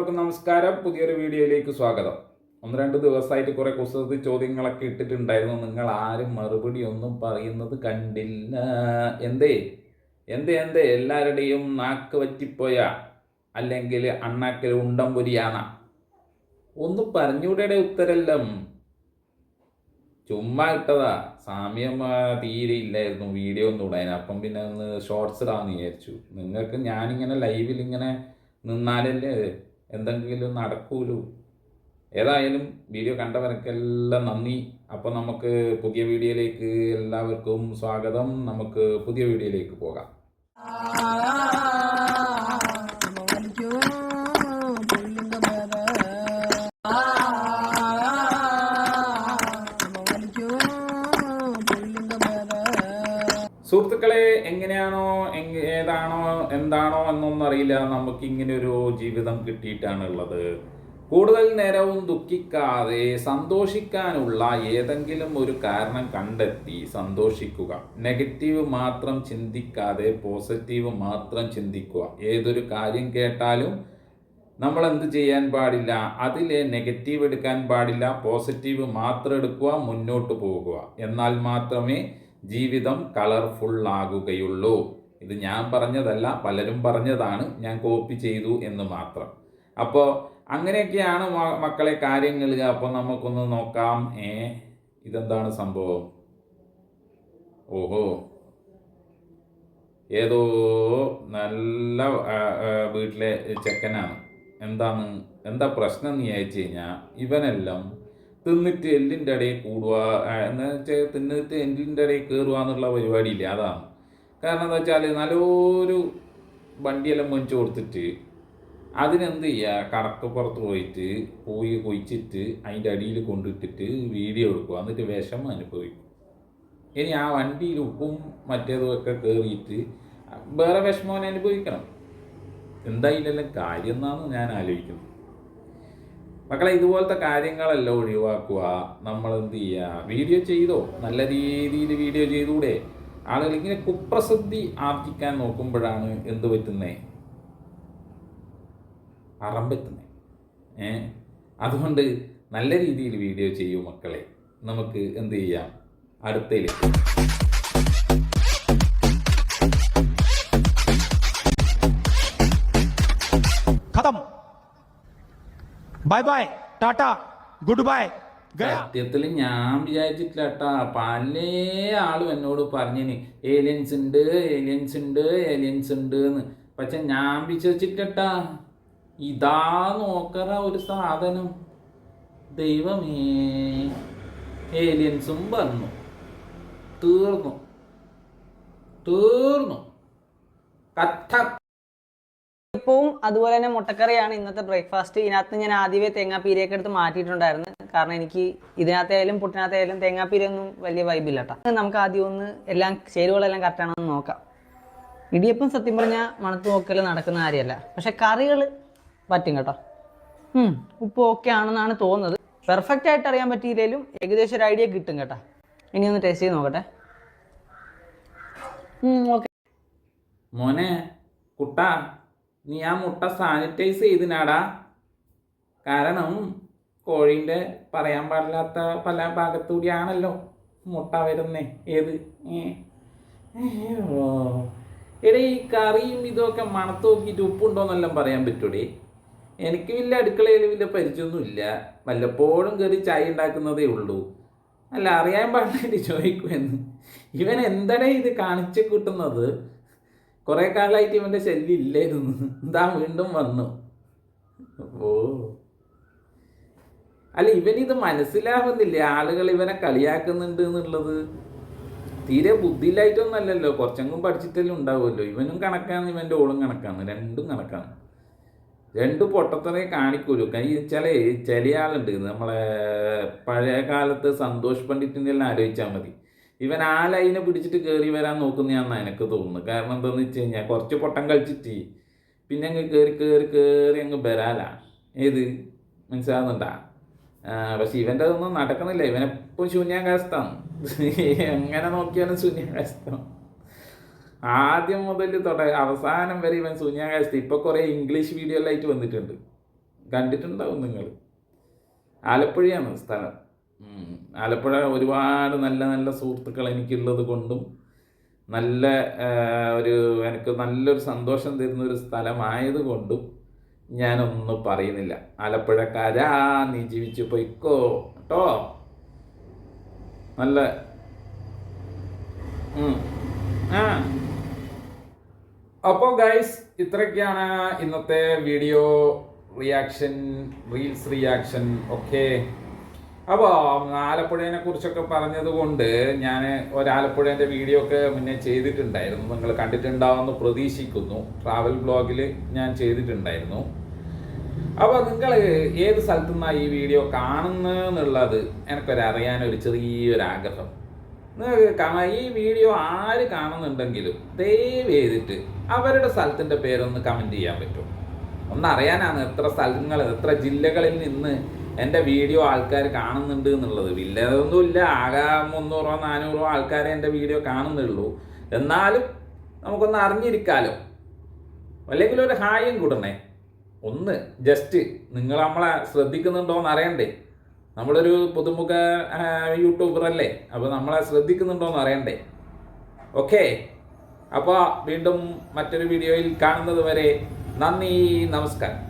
എല്ലാവർക്കും നമസ്കാരം. പുതിയൊരു വീഡിയോയിലേക്ക് സ്വാഗതം. ഒന്ന് രണ്ട് ദിവസമായിട്ട് കുറേ കുസൃതി ചോദ്യങ്ങളൊക്കെ ഇട്ടിട്ടുണ്ടായിരുന്നു. നിങ്ങൾ ആരും മറുപടി ഒന്നും പറയുന്നത് കണ്ടില്ല. എന്തേ? എന്തേ എന്തേ? എല്ലാവരുടെയും നാക്ക് വറ്റിപ്പോയ അല്ലെങ്കിൽ അണ്ണാക്കൽ ഉണ്ടം പൊരിയാണ ഒന്ന് പറഞ്ഞൂടെ ഉത്തരല്ലം ചുമ്മാ ഇട്ടതാ. സാമ്യം തീരെ ഇല്ലായിരുന്നു വീഡിയോ ഒന്നും ഇടാൻ. അപ്പം പിന്നെ ഒന്ന് ഷോർട്സ് ഇടാന്ന് വിചാരിച്ചു. നിങ്ങൾക്ക് ഞാനിങ്ങനെ ലൈവിൽ ഇങ്ങനെ നിന്നാലല്ലേ? എന്തെങ്കിലും നടക്കൂലൂ? ഏതായാലും വീഡിയോ കണ്ടവർക്കെല്ലാം നന്ദി. അപ്പോൾ നമുക്ക് പുതിയ വീഡിയോയിലേക്ക് എല്ലാവർക്കും സ്വാഗതം. നമുക്ക് പുതിയ വീഡിയോയിലേക്ക് പോകാം. സുഹൃത്തുക്കളെ എങ്ങനെയാണോ എങ് ഏതാണോ എന്താണോ എന്നൊന്നും അറിയില്ല. നമുക്ക് ഇങ്ങനെ ഒരു ജീവിതം കിട്ടിയിട്ടാണ് ഉള്ളത് കൂടുതൽ നേരവും ദുഃഖിക്കാതെ സന്തോഷിക്കാനുള്ള ഏതെങ്കിലും ഒരു കാരണം കണ്ടെത്തി സന്തോഷിക്കുക. നെഗറ്റീവ് മാത്രം ചിന്തിക്കാതെ പോസിറ്റീവ് മാത്രം ചിന്തിക്കുക. ഏതൊരു കാര്യം കേട്ടാലും നമ്മൾ എന്ത് ചെയ്യാൻ പാടില്ല? അതിലെ നെഗറ്റീവ് എടുക്കാൻ പാടില്ല. പോസിറ്റീവ് മാത്രം എടുക്കുക മുന്നോട്ട് പോകുക. എന്നാൽ മാത്രമേ ജീവിതം കളർഫുൾ ആകുകയുള്ളൂ ഇത് ഞാൻ പറഞ്ഞതല്ല പലരും പറഞ്ഞതാണ് ഞാൻ കോപ്പി ചെയ്തു എന്ന് മാത്രം. അപ്പോൾ അങ്ങനെയൊക്കെയാണ് മക്കളെ കാര്യങ്ങൾ അപ്പോൾ നമുക്കൊന്ന് നോക്കാം. ഏ ഇതെന്താണ് സംഭവം? ഓഹോ. ഏതോ നല്ല വീട്ടിലെ ചെക്കനാണ്. എന്താണ്? എന്താ പ്രശ്നം എന്ന് ചോദിച്ചു കഴിഞ്ഞാൽ ഇവനെല്ലാം തിന്നിട്ട് എല്ലിന്റെ ഇടയിൽ കൂടുക എന്ന് വെച്ചാൽ തിന്നിട്ട് എല്ലിന്റെ ഇടയിൽ കയറുക എന്നുള്ള പരിപാടിയില്ല അതാണ്. കാരണം എന്താ വെച്ചാൽ നല്ലൊരു വണ്ടിയെല്ലാം മേടിച്ചു കൊടുത്തിട്ട് അതിനെന്ത് ചെയ്യുക കടക്ക് പുറത്ത് പോയിട്ട് പോയി കൊയിച്ചിട്ട് അതിന്റെ അടിയിൽ കൊണ്ടിട്ടിട്ട് വീഡിയോ എടുക്കുക എന്നിട്ട് വിഷം അനുഭവിക്കും. ഇനി ആ വണ്ടിയിൽ ഉപ്പും മറ്റേതും ഒക്കെ കയറിയിട്ട് വേറെ വിഷമം അനുഭവിക്കണം. എന്തായാലും കാര്യം എന്നാണ് ഞാൻ ആലോചിക്കുന്നത്. മക്കളെ ഇതുപോലത്തെ കാര്യങ്ങളെല്ലാം ഒഴിവാക്കുക. നമ്മൾ എന്ത് ചെയ്യുക വീഡിയോ ചെയ്തോ? നല്ല രീതിയിൽ വീഡിയോ ചെയ്തുകൂടെ ആളുകൾ ഇങ്ങനെ കുപ്രസിദ്ധി ആർജിക്കാൻ നോക്കുമ്പോഴാണ് എന്ത് പറ്റുന്നേ? അറമ്പെത്തുന്നേ ഏ? അതുകൊണ്ട് നല്ല രീതിയിൽ വീഡിയോ ചെയ്യൂ മക്കളെ. നമുക്ക് എന്ത് ചെയ്യാം? അടുത്തയിലേക്ക്. Bye bye tata good bye സത്യത്തിൽ ഞാൻ വിചാരിച്ചിട്ടില്ല കേട്ടാ പല ആളും എന്നോട് പറഞ്ഞിന് ഏലിയൻസ് ഉണ്ട് ഏലിയൻസ് ഉണ്ട് ഏലിയൻസ് ഉണ്ട് എന്ന്. പക്ഷെ ഞാൻ വിചാരിച്ചിട്ടട്ടാ ഇതാ നോക്കറ ഒരു സാധനം. ദൈവമേ. ഏലിയൻസും വന്നു. തീർന്നു. തീർന്നു. കഥ ഇപ്പവും അതുപോലെ തന്നെ മുട്ടക്കറിയാണ് ഇന്നത്തെ ബ്രേക്ക്ഫാസ്റ്റ് ഇതിനകത്ത് ഞാൻ ആദ്യമേ തേങ്ങാപ്പീരയൊക്കെ എടുത്ത് മാറ്റിയിട്ടുണ്ടായിരുന്നു. കാരണം എനിക്ക് ഇതിനകത്തായാലും പുട്ടിനകത്തായാലും തേങ്ങാപ്പീരൊന്നും വലിയ വൈബില്ല കേട്ടോ നമുക്ക് ആദ്യം ഒന്ന് എല്ലാം ചേരുവകളെല്ലാം കറക്റ്റാണെന്ന് നോക്കാം. ഇടിയപ്പം സത്യം പറഞ്ഞാൽ മണത്ത് നോക്കൽ നടക്കുന്ന കാര്യമല്ല. പക്ഷെ കറികൾ പറ്റും കേട്ടോ. ഉപ്പ് ഓക്കെ ആണെന്നാണ് തോന്നുന്നത്. പെർഫെക്റ്റ് ആയിട്ട് അറിയാൻ പറ്റിയില്ലെങ്കിലും ഏകദേശം ഒരു ഐഡിയ കിട്ടും കേട്ടോ. ഇനി ഒന്ന് ടേസ്റ്റ് ചെയ്ത് നോക്കട്ടെ. മോനെ കുട്ടാ നീ ആ മുട്ട സാനിറ്റൈസ് ചെയ്തിനാടാ. കാരണം കോഴീന്റെ പറയാൻ പാടില്ലാത്ത പല ഭാഗത്തുകൂടിയാണല്ലോ മുട്ട വരുന്നേ. ഏത്. എടേ ഈ കറിയും ഇതൊക്കെ മണത്ത് നോക്കിയിട്ട് ഉപ്പുണ്ടോന്നെല്ലാം പറയാൻ പറ്റൂടേ. എനിക്ക് വലിയ അടുക്കളയിൽ വലിയ പരിചയമൊന്നുമില്ല വല്ലപ്പോഴും കയറി ചായ ഉണ്ടാക്കുന്നതേ ഉള്ളൂ. അല്ല അറിയാൻ പാടില്ല ചോദിക്കുമെന്ന് ഇവൻ എന്തടേ ഇത് കാണിച്ചു കൂട്ടുന്നത്? കുറെ കാലമായിട്ട് ഇവന്റെ ശല്യം ഇല്ലായിരുന്നു. എന്താ വീണ്ടും വന്നു. ഓ. അല്ല ഇവനിത് മനസ്സിലാവുന്നില്ല? ആളുകൾ ഇവനെ കളിയാക്കുന്നുണ്ട് എന്നുള്ളത്. തീരെ ബുദ്ധിയിലായിട്ടൊന്നല്ലല്ലോ കുറച്ചെങ്കിലും പഠിച്ചിട്ടെല്ലാം ഉണ്ടാവുമല്ലോ. ഇവനും കണക്കാണ് ഇവന്റെ ഓളും കണക്കാണ്. രണ്ടും കണക്കാണ്. രണ്ടു പൊട്ടത്തറേ കാണിക്കൂലു കാരണം ചില ചില ആളുണ്ട്. നമ്മളെ പഴയ കാലത്ത് സന്തോഷ് പണ്ഡിറ്റിന്റെ എല്ലാം ആലോചിച്ചാൽ മതി. ഇവൻ ആ ലൈനെ പിടിച്ചിട്ട് കയറി വരാൻ നോക്കുന്നതാണെന്ന് എനിക്ക് തോന്നുന്നു കാരണം എന്താണെന്ന് വെച്ച് കഴിഞ്ഞാൽ കുറച്ച് പൊട്ടം കളിച്ചിട്ട് പിന്നെ അങ്ങ് കയറി കയറി കയറി അങ്ങ് വരാലാ. ഏത്? മനസ്സിലാകുന്നുണ്ടാ പക്ഷെ ഇവന്റെ ഒന്നും നടക്കുന്നില്ല ഇവനെപ്പോൾ ശൂന്യാകാശത്താണ് എങ്ങനെ നോക്കിയാലും ശൂന്യാകാശത്താണ് ആദ്യം മുതൽ തുട അവസാനം വരെ ഇവൻ ശൂന്യാകാശത്ത്. ഇപ്പൊ കുറേ ഇംഗ്ലീഷ് വീഡിയോ എല്ലാം ആയിട്ട് വന്നിട്ടുണ്ട്. കണ്ടിട്ടുണ്ടാവും നിങ്ങൾ ആലപ്പുഴയാണ് സ്ഥലം. ആലപ്പുഴ ഒരുപാട് നല്ല നല്ല സുഹൃത്തുക്കൾ എനിക്കുള്ളത് കൊണ്ടും നല്ല ഒരു എനിക്ക് നല്ലൊരു സന്തോഷം തരുന്ന ഒരു സ്ഥലമായത് കൊണ്ടും ഞാനൊന്നും പറയുന്നില്ല. ആലപ്പുഴക്കാരാ നീ ജീവിച്ചു പൊയ്ക്കോ കേട്ടോ നല്ല. ആ. അപ്പോൾ ഗൈസ് ഇത്രയൊക്കെയാണ് ഇന്നത്തെ വീഡിയോ റിയാക്ഷൻ റീൽസ് റിയാക്ഷൻ ഒക്കെ. അപ്പോൾ ആലപ്പുഴയെ കുറിച്ചൊക്കെ പറഞ്ഞതുകൊണ്ട് ഞാൻ ഒരാലപ്പുഴേന്റെ വീഡിയോ ഒക്കെ മുന്നേ ചെയ്തിട്ടുണ്ടായിരുന്നു. നിങ്ങൾ കണ്ടിട്ടുണ്ടാവുമെന്ന് പ്രതീക്ഷിക്കുന്നു. ട്രാവൽ ബ്ലോഗിൽ ഞാൻ ചെയ്തിട്ടുണ്ടായിരുന്നു. അപ്പോൾ നിങ്ങൾ ഏത് സ്ഥലത്തു നിന്നാണ് ഈ വീഡിയോ കാണുന്നതെന്നുള്ളത് എനിക്കൊരറിയാനൊരു ചെറിയൊരാഗ്രഹം. നിങ്ങൾക്ക് ഈ വീഡിയോ ആര് കാണുന്നുണ്ടെങ്കിലും ദയവ് ചെയ്തിട്ട് അവരുടെ സ്ഥലത്തിന്റെ പേരൊന്ന് കമന്റ് ചെയ്യാൻ പറ്റും. ഒന്നറിയാനാണ് എത്ര സ്ഥലങ്ങൾ എത്ര ജില്ലകളിൽ നിന്ന് എന്റെ വീഡിയോ ആൾക്കാർ കാണുന്നുണ്ട് എന്നുള്ളത്. വില്ലതൊന്നുമില്ല. ആകെ മുന്നൂറോ നാനൂറോ ആൾക്കാരെ എന്റെ വീഡിയോ കാണുന്നുള്ളൂ. എന്നാലും നമുക്കൊന്ന് അറിഞ്ഞിരിക്കാലോ. അല്ലെങ്കിൽ ഒരു ഹായും കൂടണേ. ഒന്ന് ജസ്റ്റ് നിങ്ങൾ നമ്മളെ ശ്രദ്ധിക്കുന്നുണ്ടോ എന്ന് അറിയണ്ടേ. നമ്മളൊരു പുതുമുഖ യൂട്യൂബർ അല്ലേ? അപ്പോൾ നമ്മളെ ശ്രദ്ധിക്കുന്നുണ്ടോ എന്ന് അറിയണ്ടേ. ഓക്കെ അപ്പോൾ വീണ്ടും മറ്റൊരു വീഡിയോയിൽ കാണുന്നത് വരെ നന്ദി നമസ്കാരം.